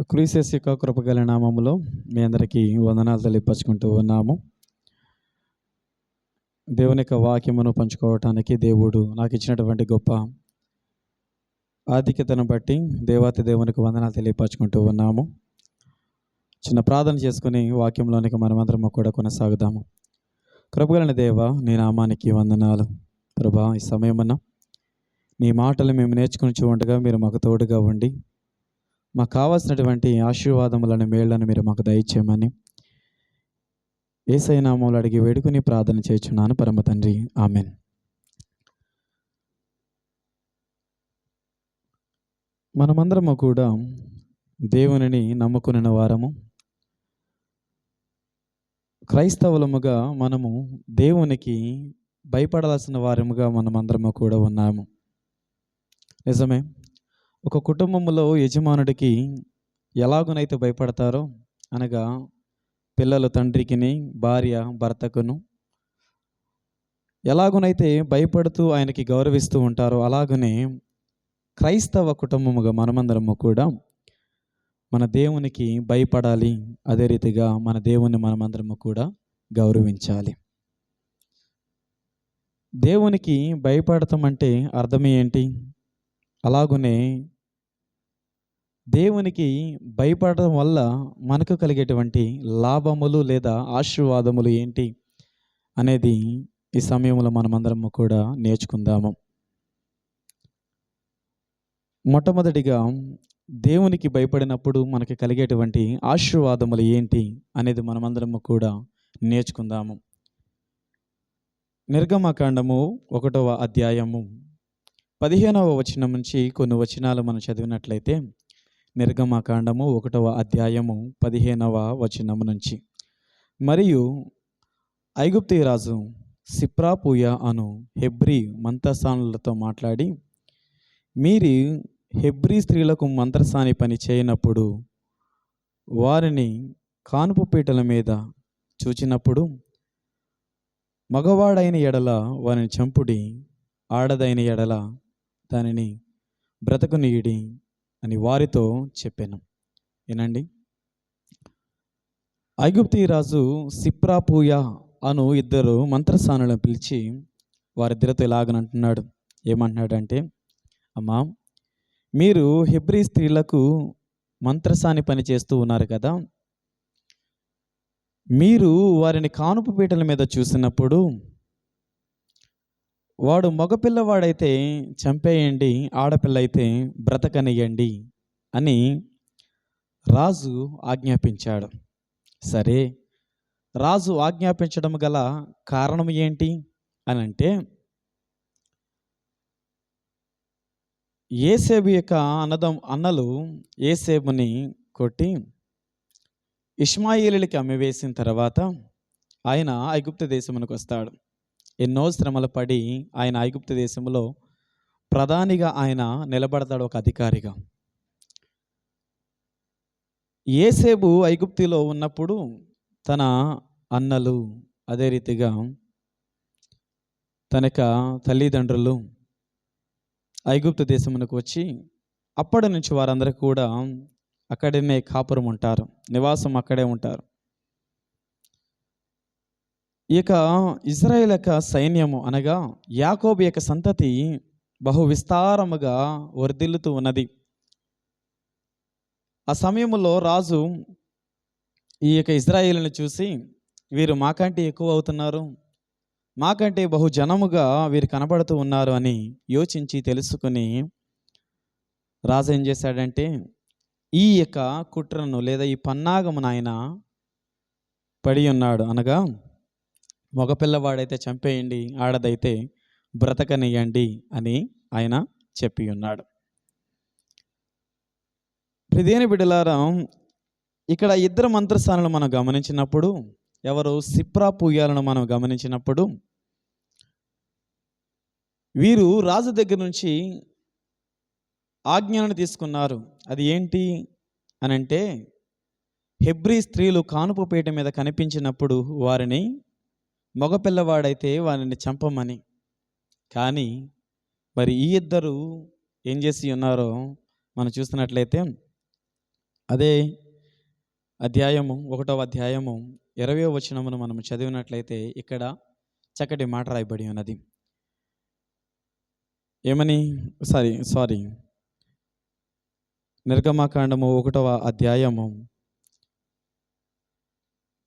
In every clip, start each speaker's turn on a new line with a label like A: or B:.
A: క్రీసెస్ యొక్క కృపగల నామములో మీ అందరికీ వందనాలు తెలియపరుచుకుంటూ ఉన్నాము. దేవుని యొక్క వాక్యమును పంచుకోవటానికి దేవుడు నాకు ఇచ్చినటువంటి గొప్ప ఆధిక్యతను బట్టి దేవాతి దేవునికి వందనాలు తెలియపరచుకుంటూ ఉన్నాము. చిన్న ప్రార్థన చేసుకుని వాక్యంలోనికి మనమందరము కూడా కొనసాగుదాము. కృపగలని దేవ నీ నామానికి వందనాలు. ప్రభా ఈ సమయమన్నా నీ మాటలు మేము నేర్చుకుని ఉండగా మీరు మాకు తోడుగా ఉండి మాకు కావాల్సినటువంటి ఆశీర్వాదములను మేళ్ళను మీరు మాకు దయచేయమని ఏసైనామూలు అడిగి వేడుకుని ప్రార్థన చేస్తున్నాను. పరమ తండ్రి ఆమెన్. మనమందరము కూడా దేవునిని నమ్ముకున్న వారము. క్రైస్తవులముగా మనము దేవునికి భయపడాల్సిన వారముగా మనమందరము కూడా ఉన్నాము. నిజమే? ఒక కుటుంబంలో యజమానుడికి ఎలాగునైతే భయపడతారో అనగా పిల్లలు తండ్రికిని భార్య భర్తకును ఎలాగునైతే భయపడుతూ ఆయనకి గౌరవిస్తూ ఉంటారో అలాగనే క్రైస్తవ కుటుంబముగా మనమందరము కూడా మన దేవునికి భయపడాలి. అదే రీతిగా మన దేవుని మనమందరము కూడా గౌరవించాలి. దేవునికి భయపడటం అంటే అర్థం ఏంటి? అలాగునే దేవునికి భయపడటం వల్ల మనకు కలిగేటువంటి లాభములు లేదా ఆశీర్వాదములు ఏంటి అనేది ఈ సమయంలో మనమందరము కూడా నేర్చుకుందాము. మొట్టమొదటిగా దేవునికి భయపడినప్పుడు మనకి కలిగేటువంటి ఆశీర్వాదములు ఏంటి అనేది మనమందరము కూడా నేర్చుకుందాము. నిర్గమకాండము ఒకటవ అధ్యాయము పదిహేనవ వచనం నుంచి కొన్ని వచనాలు మనం చదివినట్లయితే నిర్గమకాండము ఒకటవ అధ్యాయము పదిహేనవ వచనము నుంచి. మరియు ఐగుప్తి రాజు సిప్రాపూయ అను హెబ్రి మంత్రస్థానులతో మాట్లాడి మీరు హెబ్రీ స్త్రీలకు మంత్రసాని పని చేయనప్పుడు వారిని కానుపు పీటల మీద చూచినప్పుడు మగవాడైన ఎడల వారిని చంపుడి ఆడదైన ఎడల దానిని బ్రతకునీయుడి అని వారితో చెప్పాను. ఏనండి? ఐగుప్తి రాజు సిప్రాపూయ అను ఇద్దరు మంత్రస్థానులను పిలిచి వారిద్దరితో ఇలాగనంటున్నాడు ఏమంటున్నాడంటే అమ్మా మీరు హెబ్రీ స్త్రీలకు మంత్రసాని పని చేస్తూ ఉన్నారు కదా? మీరు వారిని కానుపు పీటల మీద చూసినప్పుడు వాడు మగపిల్లవాడైతే చంపేయండి ఆడపిల్ల అయితే బ్రతకనియండి అని రాజు ఆజ్ఞాపించాడు. సరే రాజు ఆజ్ఞాపించడం గల కారణం ఏంటి అని అంటే ఏసేబు యొక్క అన్నదం అన్నలు ఏసేబుని కొట్టి ఇష్మాయిలీలకి అమ్మివేసిన తర్వాత ఆయన ఐగుప్త దేశమునకు వస్తాడు. ఎన్నో శ్రమలు పడి ఆయన ఐగుప్త దేశంలో ప్రధానిగా ఆయన నిలబడతాడు ఒక అధికారిగా. ఏసేబు ఐగుప్తిలో ఉన్నప్పుడు తన అన్నలు అదే రీతిగా తన యొక్క తల్లిదండ్రులు ఐగుప్తు దేశమునకు వచ్చి అప్పటి నుంచి వారందరూ కూడా అక్కడనే కాపురం ఉంటారు నివాసం అక్కడే ఉంటారు. ఇక ఇజ్రాయేల్ యొక్క సైన్యము అనగా యాకోబు యొక్క సంతతి బహు విస్తారముగా వర్ధిల్లుతూ ఉన్నది. ఆ సమయంలో రాజు ఈ యొక్క ఇజ్రాయేల్ని చూసి వీరు మాకంటే ఎక్కువ అవుతున్నారు. మాకంటే బహు జనముగా వీరు కనబడుతూ ఉన్నారు అని యోచించి తెలుసుకుని రాజు ఏం చేశాడంటే ఈ యొక్క కుట్రను లేదా ఈ పన్నాగమును ఆయన పడి ఉన్నాడు. అనగా మగపిల్లవాడైతే చంపేయండి ఆడదైతే బ్రతకనియండి అని ఆయన చెప్పి ఉన్నాడు. ప్రదేని బిడ్డలారా ఇక్కడ ఇద్దరు మంత్రస్థానాలు మనం గమనించినప్పుడు ఎవరు సిప్రా పూయాలను మనం గమనించినప్పుడు వీరు రాజు దగ్గర నుంచి ఆజ్ఞలను తీసుకున్నారు. అది ఏంటి అని అంటే హెబ్రీ స్త్రీలు కానుపు పీట మీద కనిపించినప్పుడు వారిని మగపిల్లవాడైతే వారిని చంపమని. కానీ మరి ఈ ఇద్దరు ఏం చేసి ఉన్నారో మనం చూస్తున్నట్లయితే అదే అధ్యాయము ఒకటవ అధ్యాయము ఇరవై వచనమును మనం చదివినట్లయితే ఇక్కడ చక్కటి మాట రాయబడి ఉన్నది. ఏమని? Sorry sorry. నిర్గమాకాండము ఒకటవ అధ్యాయము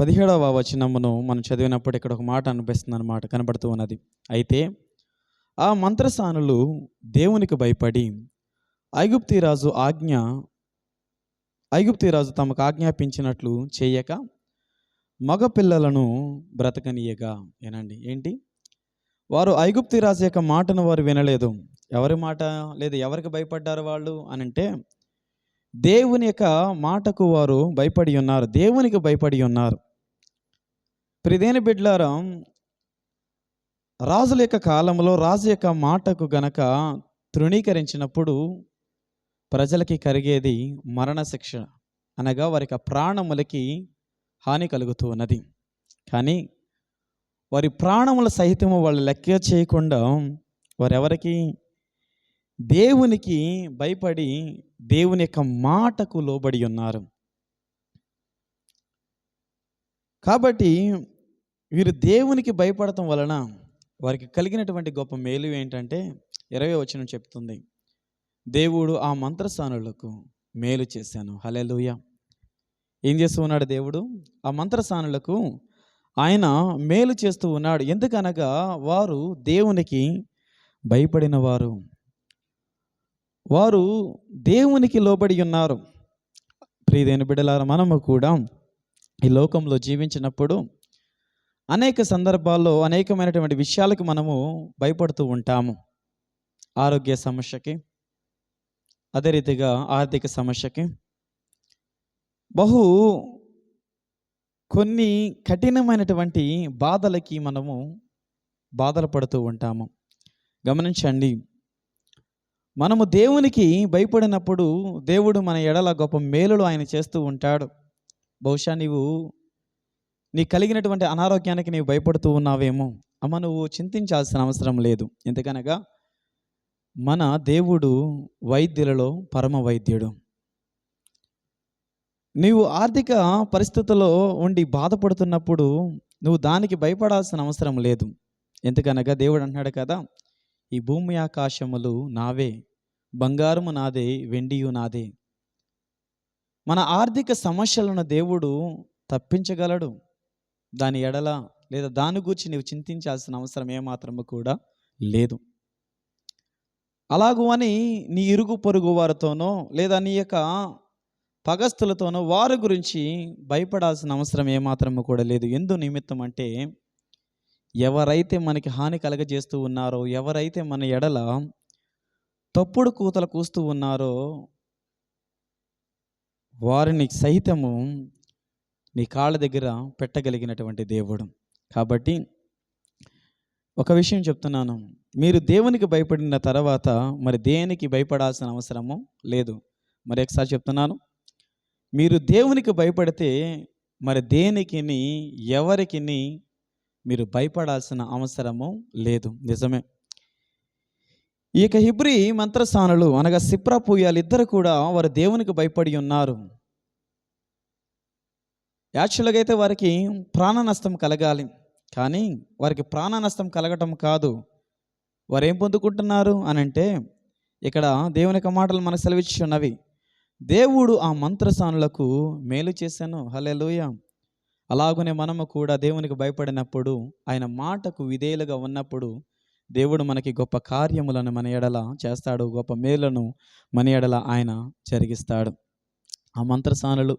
A: పదిహేడవ వచనమును మనం చదివినప్పుడు ఇక్కడ ఒక మాట అనిపిస్తుంది అన్నమాట కనబడుతూ ఉన్నది. అయితే ఆ మంత్రసానులు దేవునికి భయపడి ఐగుప్తి రాజు ఆజ్ఞ ఐగుప్తి రాజు తమకు ఆజ్ఞాపించినట్లు చేయక మగపిల్లలను బ్రతకనీయగా ఏనండి. ఏంటి? వారు ఐగుప్తి రాజు యొక్క మాటను వారు వినలేదు. ఎవరి మాట లేదు ఎవరికి భయపడ్డారు వాళ్ళు అని అంటే దేవుని యొక్క మాటకు వారు భయపడి ఉన్నారు దేవునికి భయపడి ఉన్నారు. ప్రిదేని బిడ్లారా రాజుల యొక్క కాలంలో రాజు యొక్క మాటకు గనక తృణీకరించినప్పుడు ప్రజలకి కరిగేది మరణశిక్ష అనగా వారి యొక్క ప్రాణములకి హాని కలుగుతూ ఉన్నది. కానీ వారి ప్రాణముల సహితము వాళ్ళు లెక్క చేయకుండా వారెవరికి? దేవునికి భయపడి దేవుని యొక్క మాటకు లోబడి ఉన్నారు. కాబట్టి వీరు దేవునికి భయపడటం వలన వారికి కలిగినటువంటి గొప్ప మేలు ఏంటంటే ఇరవై వచనం చెప్తుంది. దేవుడు ఆ మంత్రస్థానులకు మేలు చేశాను. హలెలుయ ఏం చేస్తూ ఉన్నాడు దేవుడు? ఆ మంత్రస్థానులకు ఆయన మేలు చేస్తూ ఉన్నాడు. ఎందుకనగా వారు దేవునికి భయపడిన వారు వారు దేవునికి లోబడి ఉన్నారు. ప్రియదైన బిడ్డలారా మనము కూడా ఈ లోకంలో జీవించినప్పుడు అనేక సందర్భాల్లో అనేకమైనటువంటి విషయాలకు మనము భయపడుతూ ఉంటాము. ఆరోగ్య సమస్యకి అదే రీతిగా ఆర్థిక సమస్యకి. బహు కొన్ని కఠినమైనటువంటి బాధలకి మనము బాధలు పడుతూ ఉంటాము. గమనించండి. మనము దేవునికి భయపడినప్పుడు దేవుడు మన ఎడల గొప్ప మేలులు ఆయన చేస్తూ ఉంటాడు. బహుశా నీవు నీ కలిగినటువంటి అనారోగ్యానికి నీవు భయపడుతూ ఉన్నావేమో. అమ్మ నువ్వు చింతించాల్సిన అవసరం లేదు. ఎందుకనగా మన దేవుడు వైద్యులలో పరమ వైద్యుడు. నీవు ఆర్థిక పరిస్థితుల్లో ఉండి బాధపడుతున్నప్పుడు నువ్వు దానికి భయపడాల్సిన అవసరం లేదు. ఎందుకనగా దేవుడు అంటున్నాడు కదా ఈ భూమి ఆకాశములు నావే బంగారము నాదే వెండియు నాదే. మన ఆర్థిక సమస్యలను దేవుడు తప్పించగలడు. దాని ఎడల లేదా దాని గురించి నీవు చింతించాల్సిన అవసరం ఏమాత్రము కూడా లేదు. అలాగూ అని నీ ఇరుగు పొరుగు వారితోనో లేదా నీ యొక్క పగస్తులతోనో వారి గురించి భయపడాల్సిన అవసరం ఏమాత్రము కూడా లేదు. ఎందు నిమిత్తం అంటే ఎవరైతే మనకి హాని కలగజేస్తూ ఉన్నారో ఎవరైతే మన ఎడల తప్పుడు కూతలు కూస్తూ ఉన్నారో వారిని సహితము నీ కాళ్ళ దగ్గర పెట్టగలిగినటువంటి దేవుడు. కాబట్టి ఒక విషయం చెప్తున్నాను. మీరు దేవునికి భయపడిన తర్వాత మరి దేనికి భయపడాల్సిన అవసరము లేదు. మరి ఒకసారి చెప్తున్నాను. మీరు దేవునికి భయపడితే మరి దేనికి ఎవరికి మీరు భయపడాల్సిన అవసరము లేదు. నిజమే. ఈ యొక్క హిబ్రి మంత్రస్థానులు అనగా సిప్రా పూయాలు ఇద్దరు కూడా వారు దేవునికి భయపడి ఉన్నారు. యాక్చువల్గా అయితే వారికి ప్రాణ నష్టం కలగాలి. కానీ వారికి ప్రాణ నష్టం కలగటం కాదు. వారు ఏం పొందుకుంటున్నారు అని అంటే ఇక్కడ దేవుని యొక్క మాటలు మనకు సెలవిచ్చున్నవి. దేవుడు ఆ మంత్రసానులకు మేలు చేశాను. హలెలుయ అలాగనే మనము కూడా దేవునికి భయపడినప్పుడు ఆయన మాటకు విధేయులుగా ఉన్నప్పుడు దేవుడు మనకి గొప్ప కార్యములను మన ఎడల చేస్తాడు గొప్ప మేలను మన ఎడల ఆయన జరిగిస్తాడు. ఆ మంత్రసానులు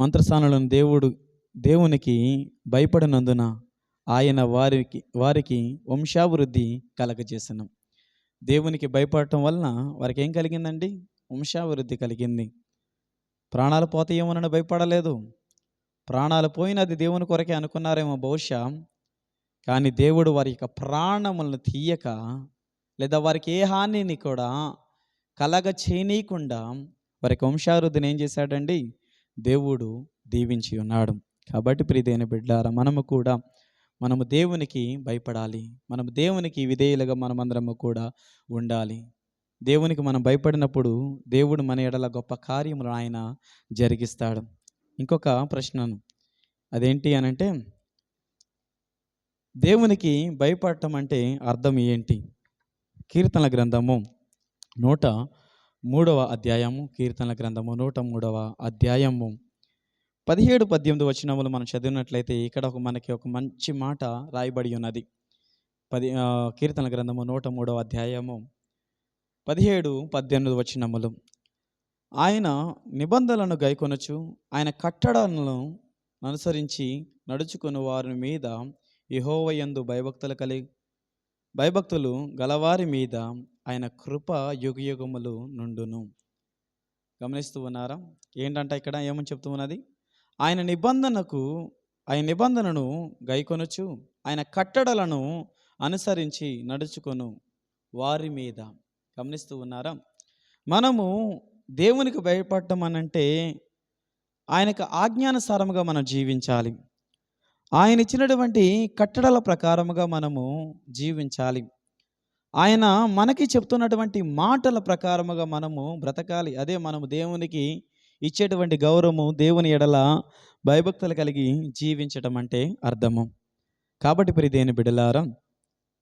A: మంత్రస్థానులను దేవుడు దేవునికి భయపడినందున ఆయన వారికి వారికి వంశాభివృద్ధి కలగజేసిన. దేవునికి భయపడటం వలన వారికి ఏం కలిగిందండి? వంశాభివృద్ధి కలిగింది. ప్రాణాలు పోతాయేమోనని భయపడలేదు. ప్రాణాలు పోయినది దేవుని కొరకే అనుకున్నారేమో బహుశా కానీ దేవుడు వారి యొక్క ప్రాణములను తీయక లేదా వారికి ఏ హానిని కూడా కలగ చేయనీయకుండా వారికి వంశాభివృద్ధిని ఏం చేశాడండి? దేవుడు దీవించి ఉన్నాడు. కాబట్టి ప్రియదైన బిడ్డారా మనము కూడా మనము దేవునికి భయపడాలి. మనము దేవునికి విధేయులుగా మనమందరము కూడా ఉండాలి. దేవునికి మనం భయపడినప్పుడు దేవుడు మన ఎడల గొప్ప కార్యములు ఆయన జరిగిస్తాడు. ఇంకొక ప్రశ్నను. అదేంటి అనంటే దేవునికి భయపడటం అంటే అర్థం ఏంటి? కీర్తనల గ్రంథము నూట మూడవ అధ్యాయము. కీర్తనల గ్రంథము నూట మూడవ అధ్యాయము. పదిహేడు పద్దెనిమిది వచనములు మనం చదివినట్లయితే ఇక్కడ ఒక మనకి ఒక మంచి మాట రాయబడి ఉన్నది. పది కీర్తన కీర్తనల గ్రంథము నూట మూడవ అధ్యాయము. పదిహేడు పద్దెనిమిది వచనములు. ఆయన నిబంధనలను గైకొనచ్చు ఆయన కట్టడాలను అనుసరించి నడుచుకుని వారి మీద యహోవయందు భయభక్తులు కలిగి భయభక్తులు గలవారి మీద ఆయన కృప యుగయుగములు నుండును. గమనిస్తూ ఉన్నారా? ఏంటంటే ఇక్కడ ఏమని చెప్తూ ఉన్నది? ఆయన నిబంధనకు ఆయన నిబంధనను గైకొనుచు ఆయన కట్టడలను అనుసరించి నడుచుకొను వారి మీద. గమనిస్తూ ఉన్నారా? మనము దేవునికి భయపడటం అనంటే ఆయనకు ఆజ్ఞానుసారముగా మనం జీవించాలి. ఆయన ఇచ్చినటువంటి కట్టడల ప్రకారముగా మనము జీవించాలి. ఆయన మనకి చెప్తున్నటువంటి మాటల ప్రకారముగా మనము బ్రతకాలి. అదే మనము దేవునికి ఇచ్చేటువంటి గౌరవము దేవుని ఎడల భయభక్తులు కలిగి జీవించటం అంటే అర్థము. కాబట్టి ప్రి దేని బిడలారా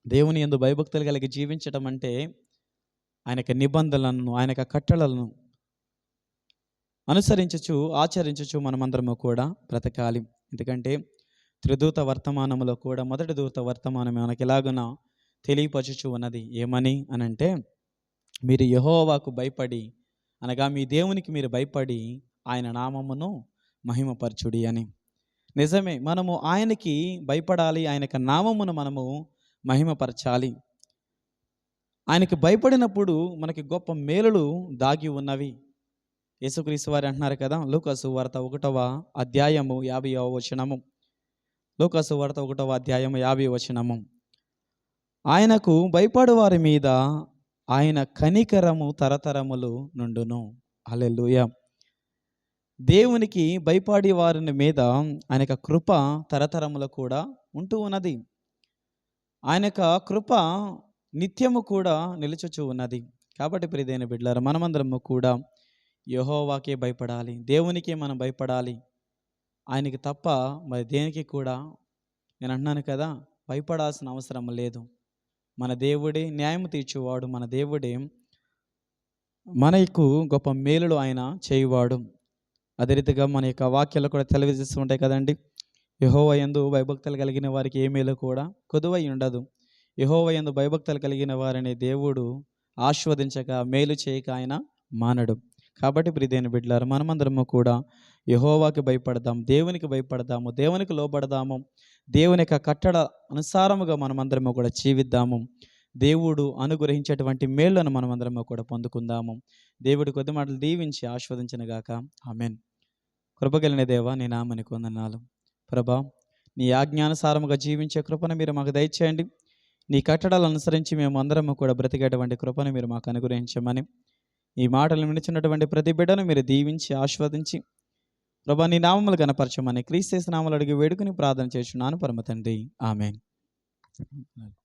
A: దేవుని ఎందు భయభక్తులు కలిగి జీవించటం అంటే ఆయనకి నిబంధనలను ఆయనక కట్టడలను అనుసరించచ్చు ఆచరించచ్చు మనమందరము కూడా బ్రతకాలి. ఎందుకంటే త్రిదూత వర్తమానములో కూడా మొదటి దూత వర్తమానం మనకి ఎలాగున తెలియపరచుచు ఉన్నది. ఏమని అనంటే మీరు యహోవాకు భయపడి అనగా మీ దేవునికి మీరు భయపడి ఆయన నామమును మహిమపరచుడి అని. నిజమే మనము ఆయనకి భయపడాలి ఆయన నామమును మనము మహిమపరచాలి. ఆయనకి భయపడినప్పుడు మనకి గొప్ప మేలులు దాగి ఉన్నవి. యేసుక్రీస్తు వారు అంటున్నారు కదా లూకసు వార్త ఒకటవ అధ్యాయము యాభైవ వచనము. లూకాసు వార్త ఒకటవ అధ్యాయము యాభై వచనము. ఆయనకు భయపడు వారి మీద ఆయన కనికరము తరతరములు నుండును. హల్లెలూయా. దేవునికి భయపడి వారిని మీద ఆయన కృప తరతరములు కూడా ఉంటూ ఉన్నది. ఆయన కృప నిత్యము కూడా నిలుచుచు ఉన్నది. కాబట్టి ప్రియదైన బిడ్డలారు మనమందరము కూడా యహోవాకే భయపడాలి. దేవునికే మనం భయపడాలి. ఆయనకి తప్ప మరి దేనికి కూడా నేను అంటున్నాను కదా భయపడాల్సిన అవసరం లేదు. మన దేవుడే న్యాయం తీర్చేవాడు మన దేవుడే మనకు గొప్ప మేలులు ఆయన చేయువాడు. అదే రీతిగా మన యొక్క వాక్యాలు కూడా తెలియజేస్తూ ఉంటాయి కదండి. యహోవ యందు భయభక్తులు కలిగిన వారికి ఏ మేలు కూడా కొదువై ఉండదు. యహోవ యందు భయభక్తులు కలిగిన వారిని దేవుడు ఆస్వాదించక మేలు చేయక ఆయన మానడు. కాబట్టి ప్రిదేని బిడ్డలారు మనమందరము కూడా యహోవాకి భయపడదాం దేవునికి భయపడదాము దేవునికి లోబడదాము దేవుని యొక్క కట్టడ అనుసారముగా మనమందరము కూడా జీవిద్దాము. దేవుడు అనుగ్రహించేటువంటి మేళ్ళను మనమందరము కూడా పొందుకుందాము. దేవుడి కొద్ది మాటలు దీవించి ఆస్వాదించిన గాక ఆమెన్. కృపగలిన దేవా నీ నామని కొందనాలు ప్రభా నీ ఆజ్ఞానుసారముగా జీవించే కృపను మీరు మాకు దయచేయండి. నీ కట్టడాలను అనుసరించి మేము అందరము కూడా బ్రతికేటువంటి కృపను మీరు మాకు అనుగ్రహించమని ఈ మాటలు వినిచినటువంటి ప్రతి బిడ్డను మీరు దీవించి ఆస్వాదించి ప్రభా నీ నామములు కనపరచమని క్రీస్తు నామలు అడిగి వేడుకుని ప్రార్థన చేస్తున్నాను పరమ తండ్రి. ఆమె